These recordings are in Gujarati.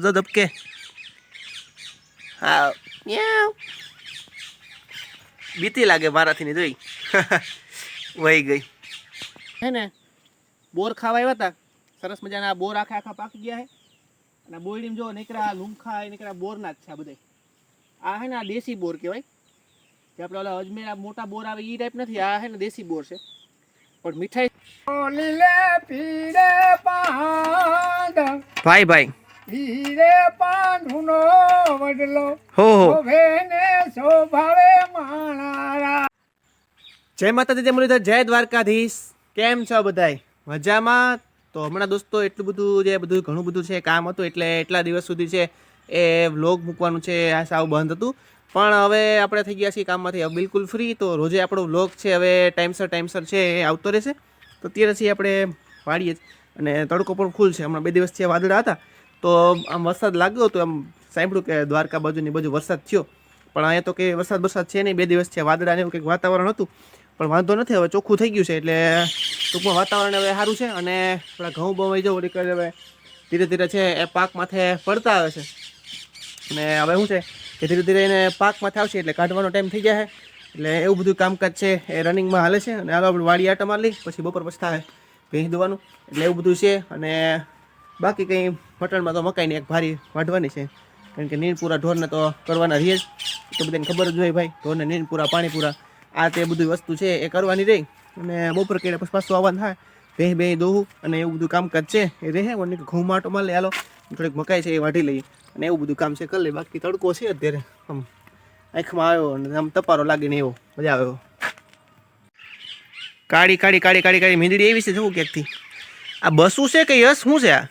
તો જો ધબકે. હા. મ્યાઉ. બીતી લાગે મારાથી ની જોઈ. વહી ગઈ. હે ને બોર ખાવા આવ્યા હતા સરસ મજાના બોર આખા આખા પાકી ગયા છે અને બોરડીમાં જો નીકળ્યા લૂંખા નીકળ્યા બોરના જ છે આ બધા આ હે ને આ દેશી બોર કહેવાય. જે આપણે ઓલા અજમેર મોટા બોર આવે એ ટાઈપ નથી. આ હે ને દેશી બોર છે. પણ મીઠાઈ ભાઈ ભાઈ. હીરે પાંધુનો વડલો શોભેને શોભાવે માણારા જય માતાજી જય મુરલીધર જય દ્વારકાધીશ. કેમ છો બધાય? મજામાં? તો હમણાં દોસ્તો એટલું બધું જે બધું ઘણું બધું છે કામ હતું એટલે એટલા દિવસ સુધી છે એ વ્લોગ મૂકવાનું છે આ સાવ બંધ હતું. પણ હવે આપણે થઈ ગયા છીએ કામમાંથી બિલકુલ ફ્રી. તો રોજે આપણો વ્લોગ છે હવે ટાઈમસર ટાઈમસર છે એ આવતો રહેશે. તો અત્યારે છીએ આપણે જ. અને તડકો પણ ફૂલ છે. હમણાં બે દિવસથી વાદળા હતા. તો આમ વરસાદ લાગ્યો તો એમ સાંભળ્યું કે દ્વારકા બાજુની બાજુ વરસાદ થયો. પણ અહીંયા તો કે વરસાદ વરસાદ છે નહીં, બે દિવસ છે વાદળા એવું કંઈક વાતાવરણ હતું. પણ વાંધો નથી, હવે ચોખ્ખું થઈ ગયું છે એટલે ટૂંકમાં વાતાવરણ હવે સારું છે અને આપણા ઘઉં બહુ વહી જવું કરે હવે ધીરે ધીરે છે એ પાક માથે પડતા આવે છે. અને હવે શું છે કે ધીરે ધીરે એને પાક માથે આવશે એટલે કાઢવાનો ટાઈમ થઈ જાય એટલે એવું બધું કામકાજ છે એ રનિંગમાં હાલે છે. અને આગળ આપણે વાડી આટા મારી પછી બપોર પછી થાય ભેંસ દોવાનું. એટલે એવું બધું છે અને બાકી કંઈ મટનમાં તો મકાઈની એક ભારી વાઢવાની છે. કારણ કે નીણ પૂરા ઢોરને તો કરવાના રહીએ જ. તો બધાને ખબર જ હોય ભાઈ, ઢોરને નીણ પૂરા પાણી પૂરા આ તે બધી વસ્તુ છે, એ કરવાની રહી. અને બપોર કરીને પછી પાછું આવવાનું થાય. બે બે દોહું અને એવું બધું કામકાજ છે, એ રહે. કે ઘઉં માટો માં લે, હાલો. થોડીક મકાઈ છે એ વાઢી લઈએ. અને એવું બધું કામ છે, કરી લઈએ. બાકી તડકો છે અત્યારે. આમ આંખમાં આવ્યો અને આમ તપારો લાગીને એવો મજા આવ્યો કાળી કાળી કાળી કાળી કાળી, મીંદડી એવી છે જોવું ક્યાંકથી. આ બસું છે કે યસ શું છે આ?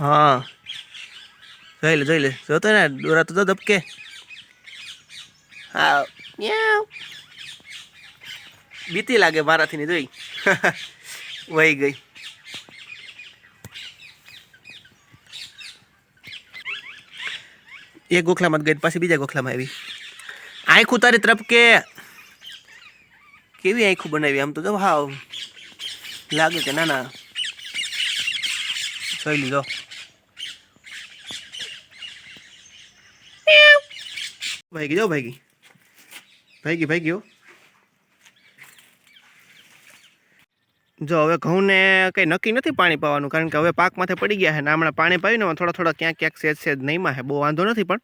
હા. જોઈ લે જોઈ લે. જોતો ને, દોરા તો ધબકે. હા. બીતી લાગે મારાથી ને, જોઈ. વહી ગઈ. એક ગોખલામાં જ ગઈ પાછી બીજા ગોખલામાં આવી. આંખું તારી તરફ કેવી આંખું બનાવી આમ તો, જો હાવ. લાગે કે ના ના. જોઈ લીધો ભાઈ જો ભાઈ ભાઈ ગયો જો હવે ઘઉંને કંઈ નક્કી નથી પાણી પાવાનું, કારણ કે હવે પાકમાંથી પડી ગયા છે ને હમણાં પાણી પાયું ને થોડા થોડા ક્યાંક ક્યાંક સેજ સેજ નહીંમાં છે. બહુ વાંધો નથી પણ.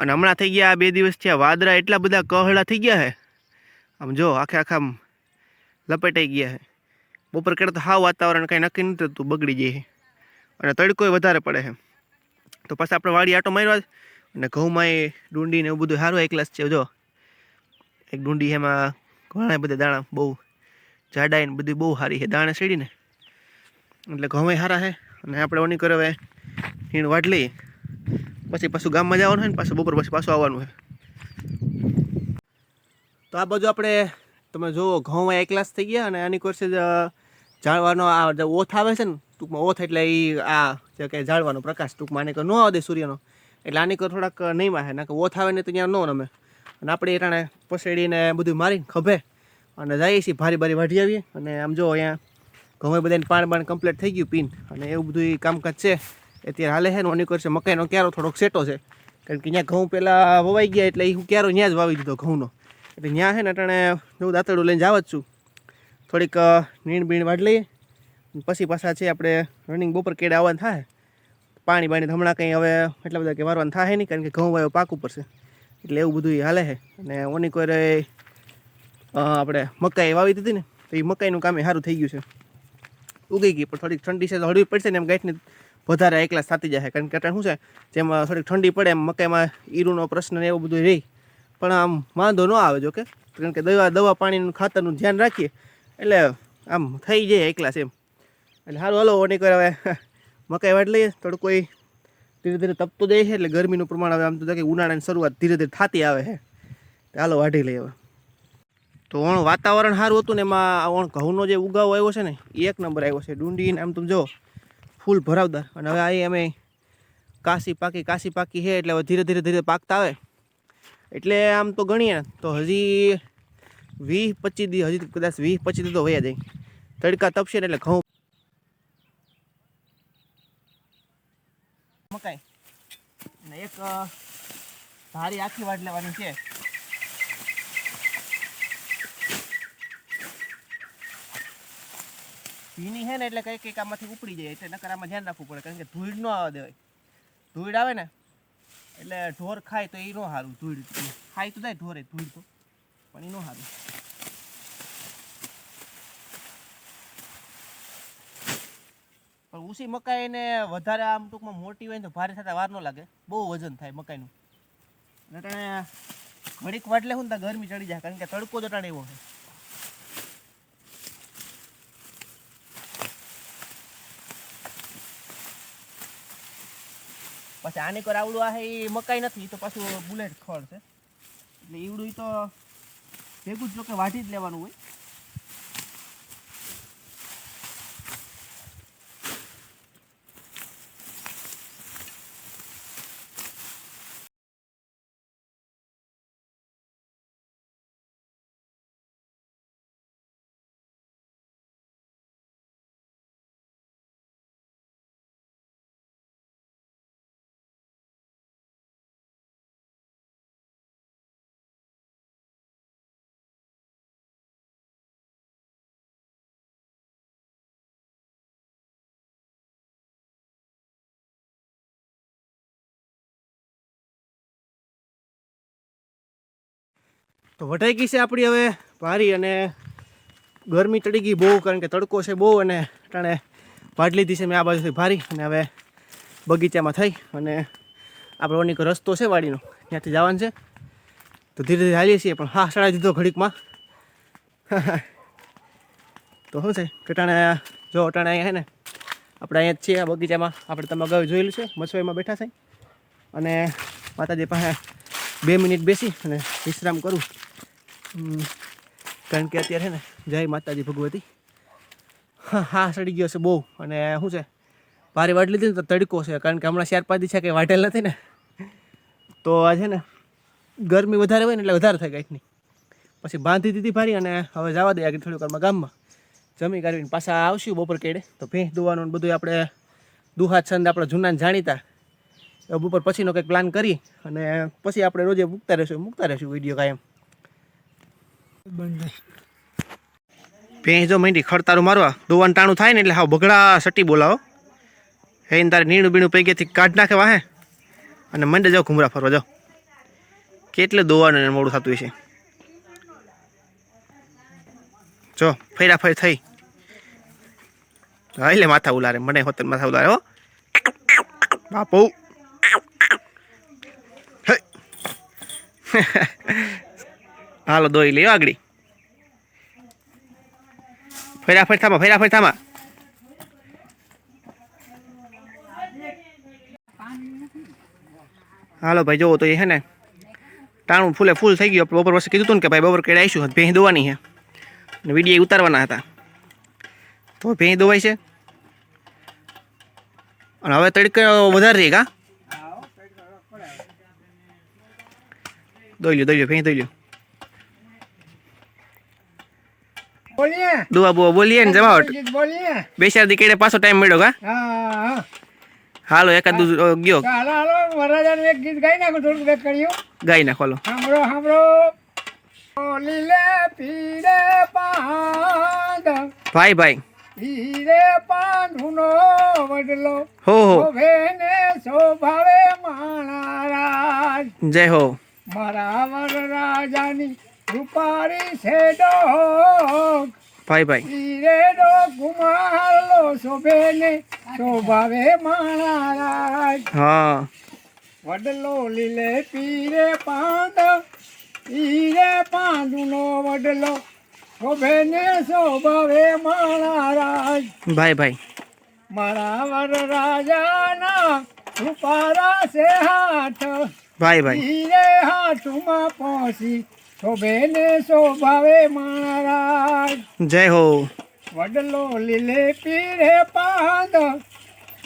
અને હમણાં થઈ ગયા આ બે દિવસ થયા, વાદળા એટલા બધા કહળા થઈ ગયા છે. આમ જો આખે આખા આમ લપેટાઈ ગયા છે. બપોર કરે તો હાવ વાતાવરણ કંઈ નક્કી નથી થતું, બગડી જાય અને તડકોય વધારે પડે છે. તો પાછા આપણે વાડી આટો માર્યો અને ઘઉંમાં એ ડુંડી ને એવું બધું સારું એકલાસ છે, જો. એક ડુંડી એમાં ઘણા બધા દાણા બહુ જાડાઈ ને બધી બહુ સારી છે, દાણે સીડીને. એટલે ઘઉં સારા છે. અને આપણે ઓની કરે હવે હીણ વાટ લઈએ. પછી પાછું ગામમાં જવાનું હોય ને, પાછું બપોર પછી પાછું આવવાનું હોય. તો આ બાજુ આપણે, તમે જુઓ ઘઉં એક ગ્લાસ થઈ ગયા અને આની કોર્સે જાળવાનો આ ઓથ આવે છે ને, ટૂંકમાં ઓથ એટલે એ આ જે કંઈ જાળવાનો પ્રકાશ ટૂંકમાં આને ન આવે સૂર્યનો. એટલે આની કોઈ થોડાક નહીં માહે ના કે ઓથ આવે ને તો ત્યાં ન રમે. અને આપણે એટાણે પસેડીને બધું મારી ખભે અને જઈએ છીએ, ભારી ભારી વાઢી આવીએ. અને આમ જો અહીંયા ઘઉં બધાને પાણ બાણ કમ્પ્લીટ થઈ ગયું પીન. અને એવું બધું કામકાજ છે. અત્યારે હાલે છે ને, ઓની કરશે. મકાઈનો ક્યારો થોડોક સેટો છે. કારણ કે ત્યાં ઘઉં પહેલાં વવાઈ ગયા એટલે એ હું ક્યારો ત્યાં જ વાવી દીધો ઘઉંનો. એટલે ત્યાં છે ને, અટાણે હું દાંતડું લઈને જાવ જ છું. થોડીક નીણ બીણ વાઢ લઈએ. પછી પાછા છે આપણે રનિંગ બપોર કેડે આવવાનું થાય. પાણી બાણી હમણાં કંઈ હવે એટલા બધા કે વારવાનું થાય નહીં, કારણ કે ઘઉં વાયો પાક ઉપર છે. એટલે એવું બધું ઈ હાલે છે. અને ઓની કોઈ આપણે મકાઈ વાવી દીધી ને, તો એ મકાઈનું કામ સારું થઈ ગયું છે. ઉગી ગઈ, પણ થોડીક ઠંડી છે, તો હળવી પડશે ને એમ ગાંઠને વધારે એકલા થતી જાય કારણ કે અત્યારે શું છે, જેમાં થોડીક ઠંડી પડે એમ મકાઈમાં ઈરુનો પ્રશ્ન ને એવું બધું રહી. પણ આમ વાંધો ન આવે જો કે, કારણ કે દવા દવા પાણીનું ખાતરનું ધ્યાન રાખીએ, એટલે આમ થઈ જાય એકલા છે એમ. એટલે સારું હલો, ઓની કરે હવે મકાઈ વાટ લઈએ થોડું કોઈ ધીરે ધીરે તપતો જાય છે એટલે ગરમીનું પ્રમાણ હવે આમ તો કે ઉનાળાની શરૂઆત ધીરે ધીરે થતી આવે છે. ચાલો વાઢી લઈએ હવે. તો ઓણ વાતાવરણ સારું હતું ને એમાં ઓણ ઘઉંનો જે ઉગાવો આવ્યો છે ને એ એક નંબર આવ્યો છે. ડુંડીને આમ તમે જો ફૂલ ભરાવદાર. અને હવે આ અમે કાશી પાકી કાશી પાકી છે એટલે હવે ધીરે ધીરે ધીરે પાકતા આવે. એટલે આમ તો ગણીએ તો હજી વીસ પચીસ દી, હજી કદાચ વીસ પચીસ દી તો વયા જાય. તડકા તપશે એટલે ઘઉં મકાઈ. અને એક ધારી આખી વાટ લેવાની છે. ભીની છે ને એટલે કંઈક કંઈક આમાંથી ઉપડી જાય, એટલે નકર આમાં ધ્યાન રાખવું પડે, કારણ કે ધૂળ ન આવવા દેવાય. ધૂળ આવે ને, એટલે ઢોર ખાય તો એ ન સારું ધૂળ ખાય તો જાય ઢોરે ધૂળ તો, પણ એ ન સારું. ઉસી મકાઈ ને વધારે આમ ટૂંકમાં મોટી હોય ને તો ભારે થતા વાર ન લાગે. બહુ વજન થાય મકાઈનું. અને ટાણે ઘડીક વાટલે હું ત્યાં ગરમી ચડી જાય, કારણ કે તડકો જ ટાણે એવો છે. પછી આની કર આવડું આ એ મકાઈ નથી તો પાછું બુલેટ ખડ છે. એટલે એવડું તો ભેગું જ જો કે વાટી જ લેવાનું હોય. તો વટાઈ ગઈ છે આપણી હવે ભારી અને ગરમી ચડી ગઈ બહુ, કારણ કે તડકો છે બહુ અને ટાણે ભાટ લીધી છે મેં આ બાજુથી ભારી અને હવે બગીચામાં થઈ અને આપણો ઓની રસ્તો છે વાડીનો, ત્યાંથી જવાનું છે. તો ધીરે ધીરે હાલીએ છીએ પણ હા સડાઈ દીધો ઘડીકમાં. તો શું છે? ટાણે જો અટાણે અહીંયા છે ને, આપણે અહીંયા જ છીએ આ બગીચામાં. આપણે તમે અગાઉ જોયેલું છે મસવાઈમાં બેઠા છે. અને માતાજી પાસે બે મિનિટ બેસી અને વિશ્રામ કરું. કારણ કે અત્યારે છે ને, જય માતાજી ભગવતી. હા હા, સડી ગયો છે બહુ. અને શું છે, ભારે વાટ લીધી ને તો તડકો છે. કારણ કે હમણાં ચાર પાંચ દી છે કે વાટેલ નથી ને. તો આ છે ને, ગરમી વધારે હોય ને એટલે વધારે થાય ગાંઠની પછી બાંધી દીધી ભારી અને હવે જવા દે આગળ થોડીક વારમાં ગામમાં. જમી કાઢીને પાછા આવશું બપોર કેડે. તો ભેંસ દોવાનું બધું આપણે દુહા છંદ આપણે જૂના જાણીતા. એ બપોર પછીનો કંઈક પ્લાન કરી અને પછી આપણે રોજે મૂકતા રહેશું મૂકતા રહેશું વીડિયો કાયમ. ભેંસ જો માંડી ખડતારું મારવા, દોવાનું ટાણું થાય ને એટલે હાવ બગડા સટી બોલાવો. હે ને તારે નીણું બીણું પૈકીથી કાઢ નાખે વાહે. અને મંડે જાઓ ઘુમરા ફરવા, જાઓ. કેટલે દોવાનું એને મોડું થતું હશે. જો, ફેરા ફેર થઈ. હા એટલે માથા ઉલારે, મને હોતર માથા ઉલારે, હો. બાપુ. હે. હાલો, દોઈ લ્યો આગળ. ફેરા ફેર થામા ફેરા ફેર થામા હાલો ભાઈ, જોવો તો એ હે ને, ટાણું ફૂલે ફૂલ થઈ ગયું. બપોર પાસે કીધું હતું ને કે ભાઈ બપોર કેળા આવીશું, ભેંસ દોવાની છે. અને વીડિયો ઉતારવાના હતા. તો ભેંસ દોવાય છે. અને હવે તડકો વધારે રહી કા? દોઈ લ્યો દોઈ લ્યો, ભેંસ દોઈ લ્યો. બોલીએ. દુઆ બુઆ બોલીએ ને જમાવટ. બોલીએ. બે ચાર દી કેડે પાછો ટાઈમ મળ્યો કા? હા હાલો એકાદ ગયો. ચાલો હાલો વરરાજાનું એક ગીત ગાઈ નાખો થોડુંક બેક કર્યું ગાઈ નાખો હાલો. સાંભળો સાંભળો. લીલે પીરે પાંદ ભાઈ ભાઈ. પીરે પાંધુનો વડલો. હો હો. શોભેને શોભાવે માણારાજ જય હો. મારા વરરાજાની રૂપારી છે ડોક ભાઈ ભાઈ પીરે ડો કુમારલો શોભેને શોભાવે માણારાજ હા વડલો લીલે પીરે પાંદ પીરે પાંદુનો વડલો શોભેને શોભાવે માણારાજ ભાઈ ભાઈ મારા વર રાજાના રૂપારા છે હાથ ભાઈ ભાઈ પીરે હાથમાં પહોંચી શોભેને શોભાવે માણારાજ જય હો. વડલો લીલે પીરે પાંદ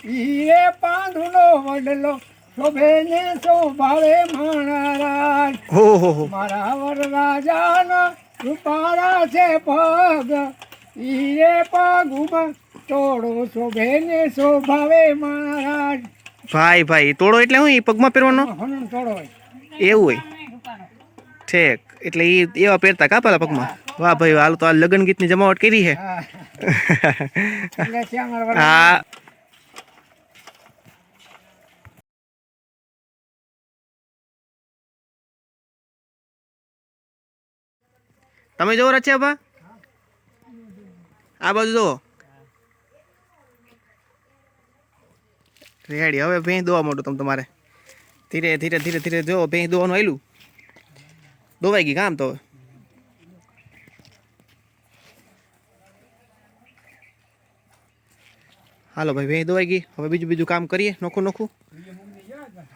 પીરે પાંદુનો વડલો. શોભેને શોભાવે મહારાજ. હો હો હો. મારા વરરાજાના રૂપારા છે પગ. ઈરે પગમાં તોડો શોભેને શોભાવે મહારાજ. ભાઈ ભાઈ તોડો એટલે હું એ પગમાં પહેરવાનો? તોડો એવું હોય. ઠેક એટલે એ એવા પહેરતા કાપાલા પગમાં? વાહ ભાઈ હાલ તો આ લગ્ન ગીતની જમાવટ કરી છે. હા. તમે જોવો રચ્યા આ બાજુ જોવો. રેડી હવે ભેંસ દોવા મોટું તમે તમારે. ધીરે ધીરે ધીરે ધીરે જો ભેંસ દોવાનું આયલું. દોવાઈ ગઈ કામ તો હાલો ભાઈ ભાઈ દોવાઈ ગઈ હવે બીજું બીજું કામ કરીએ નોખું નોખું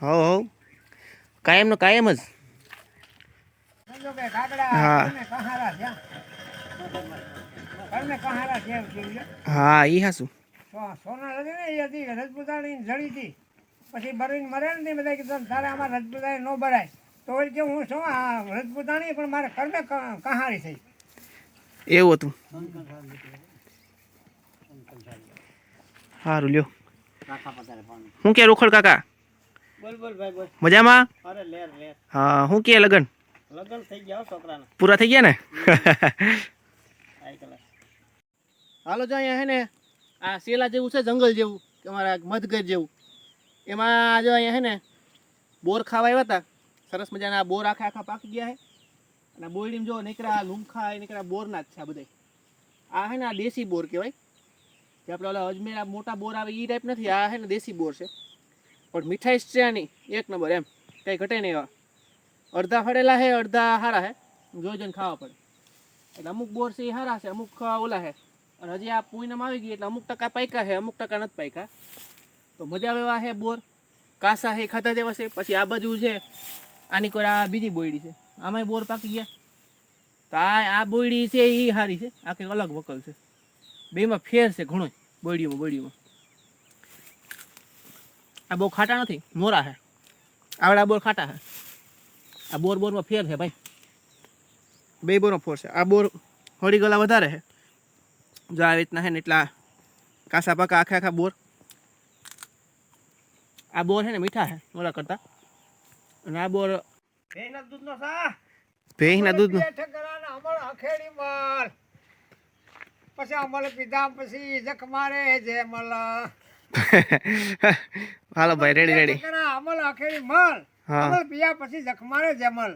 હવ કાયમ નો કાયમ જ હા. હા શું હાસું સોના હતી ને એ હતી રજપૂતાણી જડી હતી પછી બરીને મરે ને બધા કીધું, તારે આમાં રજપૂતાણી ન બરાય તો કે હું શું આ રજપૂતાણી પણ મારે કરને ક- કહારી થઈ એવું હતું? સારું લ્યો. હું કે રોખડ કાકા? બોલ બોલ ભાઈ બોલ. મજામાં? અરે લેર લેર. હા શું કે લગન? લગ્ન થઈ ગયા છોકરાના. પૂરા થઈ ગયા ને? હાલો જો અહીંયા હે ને આ શેલા જેવું છે જંગલ જેવું કે અમારા મધગર જેવું. એમાં જો અહીંયા હે ને બોર ખાવા આવ્યા હતા. સરસ મજાના બોર આખા આખા પાકી ગયા છે અને બોરડીમાં જો નીકળ્યા લુમખા એ નીકળ્યા, બોરના જ છે આ બધા આ છે ને આ દેશી બોર કહેવાય. જે આપણે ઓલા અજમેર મોટા બોર આવે એ ટાઈપ નથી, આ હે ને દેશી બોર છે. પણ મીઠાઈ છે એક નંબર એમ. કંઈ ઘટે નહીં એવા. અડધા ફળેલા છે અડધા સારા છે જોઈ જોઈને ખાવા પડે. એટલે અમુક બોર છે એ સારા છે, અમુક ઓલા છે અને હજી આ પૂનમ આવી ગઈ એટલે અમુક ટકા પાક્યા છે અમુક ટકા નથી પાક્યા. તો મજા આવે એવા છે બોર. કાસા છે ખાધા જેવા છે. પછી આ બાજુ છે આની કોઈ આ બીજી બોયડી છે. આમાંય બોર પાકી ગયા. તો આ આ બોયડી છે એ સારી છે. આ કંઈક અલગ વકલ છે. બેમાં ફેર છે ઘણો બોયડીમાં બોયડીમાં આ બહુ ખાટા નથી, મોરા છે આવડા બોર ખાટા છે આ બોર બોરમાં ફેર છે ભાઈ. બે બોરનો ફોર છે. આ બોર હોળી ગલા વધારે છે જો આવી રીતના છે ને એટલા કાસા પાકા આખા આખા બોર. આ બોર છે ને મીઠા છે મોરા કરતા. આ બોર ભેંસના દૂધનો સા ભેંસના દૂધનું? ઠકરાના અમલ અખેડી મલ. પછી અમલ પીધા પછી જખ મારે જે મલ. હાલો ભાઈ રેડી રેડી અમલ અખેડી મલ. અમલ પીયા પછી જખ મારે જે મલ.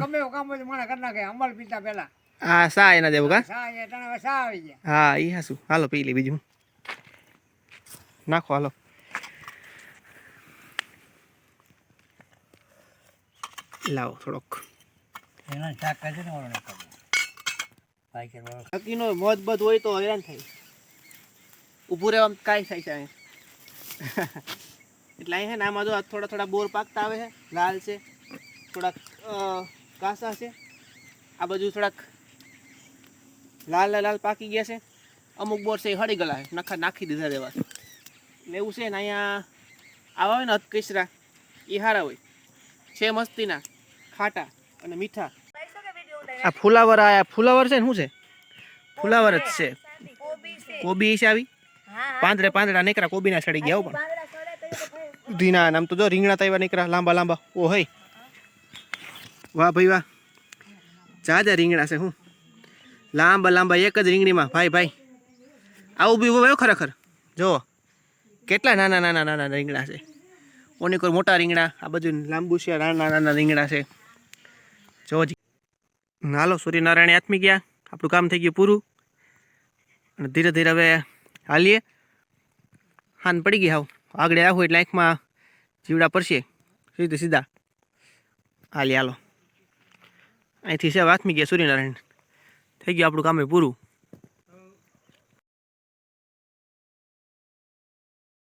ગમે એવું કામ હોય તો મને કરી નાખે અમલ પીતા પેલા આ સા એના જેવું કા? સા એ તને સા આવી ગયા. હા એ હાસું. હાલો પી લે બીજું. નાખો હાલો. લાવો થોડોક. એના શાક કાઢે. ને ઓળો નાખો નક્કીનો મોજ બધ હોય તો હેરાન થાય. ઊભું રહેવામાં કાંઈ થાય છે અહીં એટલે અહીં છે ને આમાં જો આ થોડા થોડા બોર પાકતા આવે છે લાલ છે થોડાક કાસા છે. આ બાજુ થોડાક લાલ લાલ પાકી ગયા છે. અમુક બોર છે એ હળી ગયેલા છે નખા નાખી દીધા દેવા છે એટલે એવું છે ને અહીંયા આવા હોય ને અધકેસરા એ હારા હોય. છે મસ્તીના. ખાટા અને મીઠા. આ ફુલાવર આ ફુલાવર છે ને શું છે? ફુલાવર જ છે. કોબી છે આવી? પાંદડે પાંદડા નીકળ્યા કોબીના સડી ગયા પણ. ધીના આમ તો જો રીંગણા તૈયાર નીકળ્યા લાંબા લાંબા. ઓ હઈ. વાહ ભાઈ વાહ. જાજા રીંગણા છે હું. લાંબા લાંબા એક જ રીંગણીમાં. ભાઈ ભાઈ. આવું બી હોય ખરેખર. જો કેટલા નાના નાના નાના રીંગણા છે. ઓની કોઈ મોટા રીંગણા. આ બધું લાંબુ છે નાના નાના રીંગણા છે. જોજી હાલો સૂર્યનારાયણ આત્મી ગયા. આપણું કામ થઈ ગયું પૂરું. અને ધીરે ધીરે હવે હાલીએ. હાન પડી ગઈ હાવ. આગળ આવું એટલે આંખમાં જીવડા પડશે. સીધે સીધા. હાલી હાલો. અહીંથી સેવા આત્મી ગયા સૂર્યનારાયણ. થઈ ગયું આપણું કામે પૂરું.